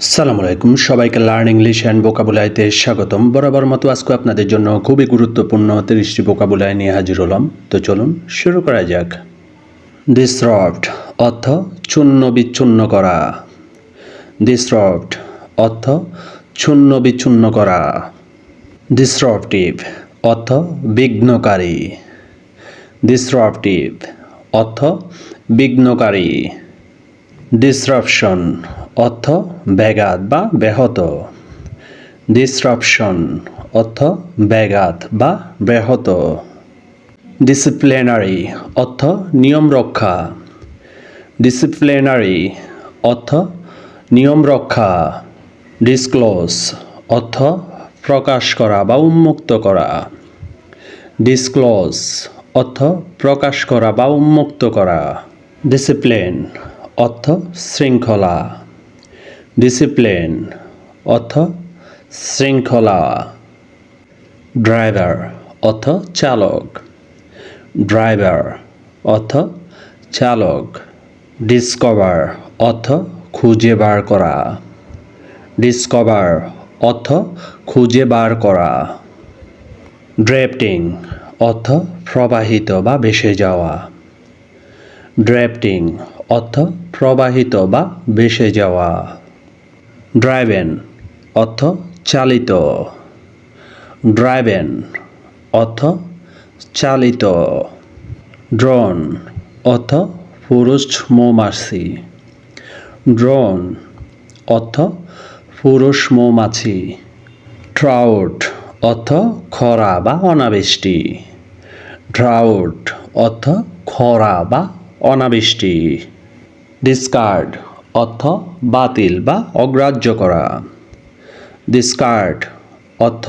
সালাম আলাইকুম। সবাইকে লার্ন ইংলিশ অ্যান্ড বোকাবুলাইতে স্বাগতম। বরাবর মতো আজকে আপনাদের জন্য খুবই গুরুত্বপূর্ণ তিরিশটি বোকাবুলাই নিয়ে হাজির হলাম। তো চলুন শুরু করা যাক। ডিসরপ্ট অর্থ চূন্য বিচ্ছুন্ন করা। ডিসরপ্ট অর্থ চূন্য বিচ্ছুন্ন করা। ডিসরপটিভ অর্থ বিঘ্নকারী। ডিসরপটিভ অর্থ বিঘ্নকারী। ডিসরাপশন অর্থ ব্যাঘাত বা ব্যাহত। ডিসরাপশন অর্থ ব্যাঘাত বা ব্যাহত। ডিসিপ্লিনারি অর্থ নিয়ম রক্ষা। ডিসিপ্লিনারি অর্থ নিয়ম রক্ষা। ডিসক্লোজ অর্থ প্রকাশ করা বা উন্মুক্ত করা। ডিসক্লোজ অর্থ প্রকাশ করা বা উন্মুক্ত করা। ডিসিপ্লিন অর্থ শৃঙ্খলা। ডিসিপ্লিন অর্থ শৃঙ্খলা। ড্রাইভার অর্থ চালক। ড্রাইভার অর্থ চালক। ডিসকভার অর্থ খুঁজে বার করা। ডিসকভার অর্থ খুঁজে বার করা। ড্রেফটিং অর্থ প্রবাহিত বা ভেসে যাওয়া। ড্রেফটিং অর্থ প্রবাহিত বা ভেসে যাওয়া। ড্রাইভেন অর্থ চালিত। ড্রাইভেন অর্থ চালিত। ড্রোন অর্থ পুরুষ মৌমাছি। ড্রোন অর্থ পুরুষ মৌমাছি। ট্রাউট অর্থ খরা বা অনাবৃষ্টি। ড্রাউট অর্থ খরা বা অনাবৃষ্টি। ডিসকার্ড অর্থ বাতিল বা অগ্রাহ্য করা। ডিসকার্ড অর্থ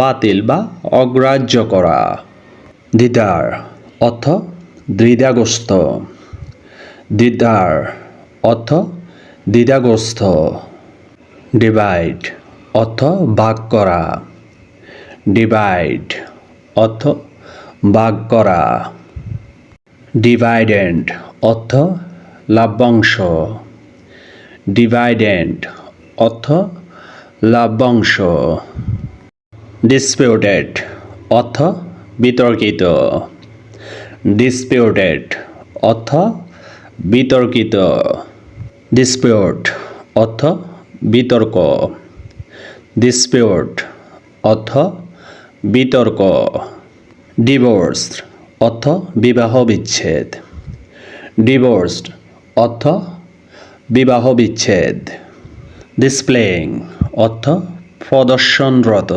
বাতিল বা অগ্রাহ্য করা। দিদার অর্থ দ্বিধাগ্রস্ত। দিদার অর্থ দ্বিধাগ্রস্ত। ডিভাইড অর্থ ভাগ করা। ডিভাইড অর্থ ভাগ করা। ডিভাইডেন্ড অর্থ লাভ্যাংশ। ডিভাইডেন্ড অর্থ লাভ্যাংশ ডিসপিউটেড অর্থ বিতর্কিত ডিসপিউটেড অর্থ বিতর্কিত ডিসপিউট অর্থ বিতর্ক ডিসপিউট অর্থ বিতর্ক ডিভোর্স অর্থ বিবাহ বিচ্ছেদ ডিভোর্সড অর্থ বিবাহ বিচ্ছেদ ডিসপ্লেইং অর্থ প্রদর্শনরত।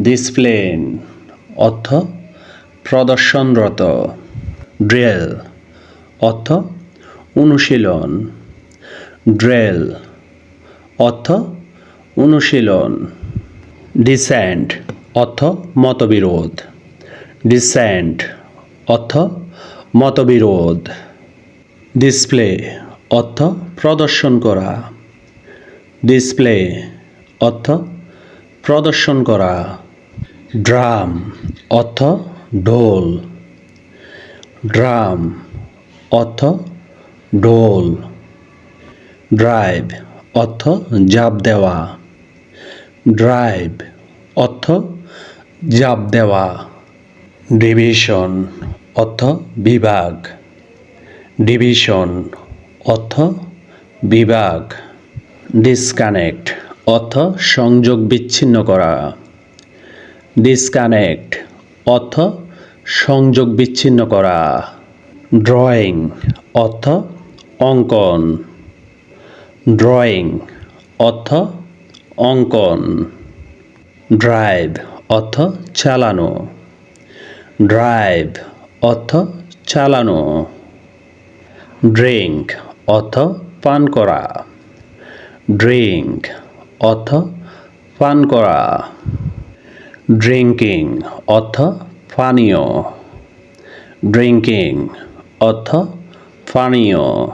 ডিসপ্লেইং অর্থ প্রদর্শনরত। ড্রেল অর্থ অনুশীলন। ড্রেল অর্থ অনুশীলন। ডিসেন্ট অর্থ মতবিরোধ। ডিসেন্ট অর্থ মতবিরোধ। ডিসপ্লে অর্থ প্রদর্শন করা। ডিসপ্লে, অর্থ প্রদর্শন করা। ড্রাম, অর্থ ঢোল। ড্রাম, অর্থ ঢোল। ড্রাইভ, অর্থ জাপ দেওয়া। ড্রাইভ, অর্থ জাপ দেওয়া। ডিভিশন, অর্থ বিভাগ। ডিভিশন অর্থ বিভাগ। ডিসকানেক্ট অর্থ সংযোগ বিচ্ছিন্ন করা। ডিসকানেক্ট অর্থ সংযোগ বিচ্ছিন্ন করা। ড্রয়িং অর্থ অঙ্কন। ড্রয়িং অর্থ অঙ্কন। ড্রাইভ অর্থ চালানো। ড্রাইভ অর্থ চালানো। ড্রিঙ্ক অর্থ পান করা। ড্রিঙ্ক, অর্থ পান করা। ড্রিঙ্কিং, অর্থ পানীয়। ড্রিঙ্কিং, অর্থ পানীয়।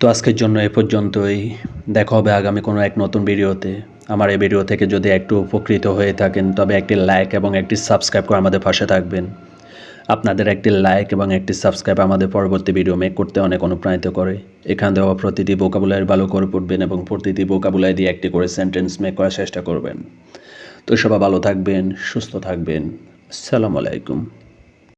তো আজকের জন্য এ পর্যন্তই। দেখা হবে আগামী কোনো এক নতুন ভিডিওতে। আমার এই ভিডিও থেকে যদি একটু উপকৃত হয়ে থাকেন, তবে একটি লাইক এবং একটি সাবস্ক্রাইব করে আমাদের পাশে থাকবেন। আপনাদের একটি লাইক এবং একটি সাবস্ক্রাইব আমাদের পরবর্তী ভিডিও মেক করতে অনেক অনুপ্রাণিত করে। এখান দেওয়া প্রতিটি বোকাবুলারি ভালো করে পড়বেন এবং প্রতিটি বোকাবুলাই দিয়ে একটি করে সেন্টেন্স মেক করার চেষ্টা করবেন। তো সবাই ভালো থাকবেন, সুস্থ থাকবেন। আসসালামু আলাইকুম।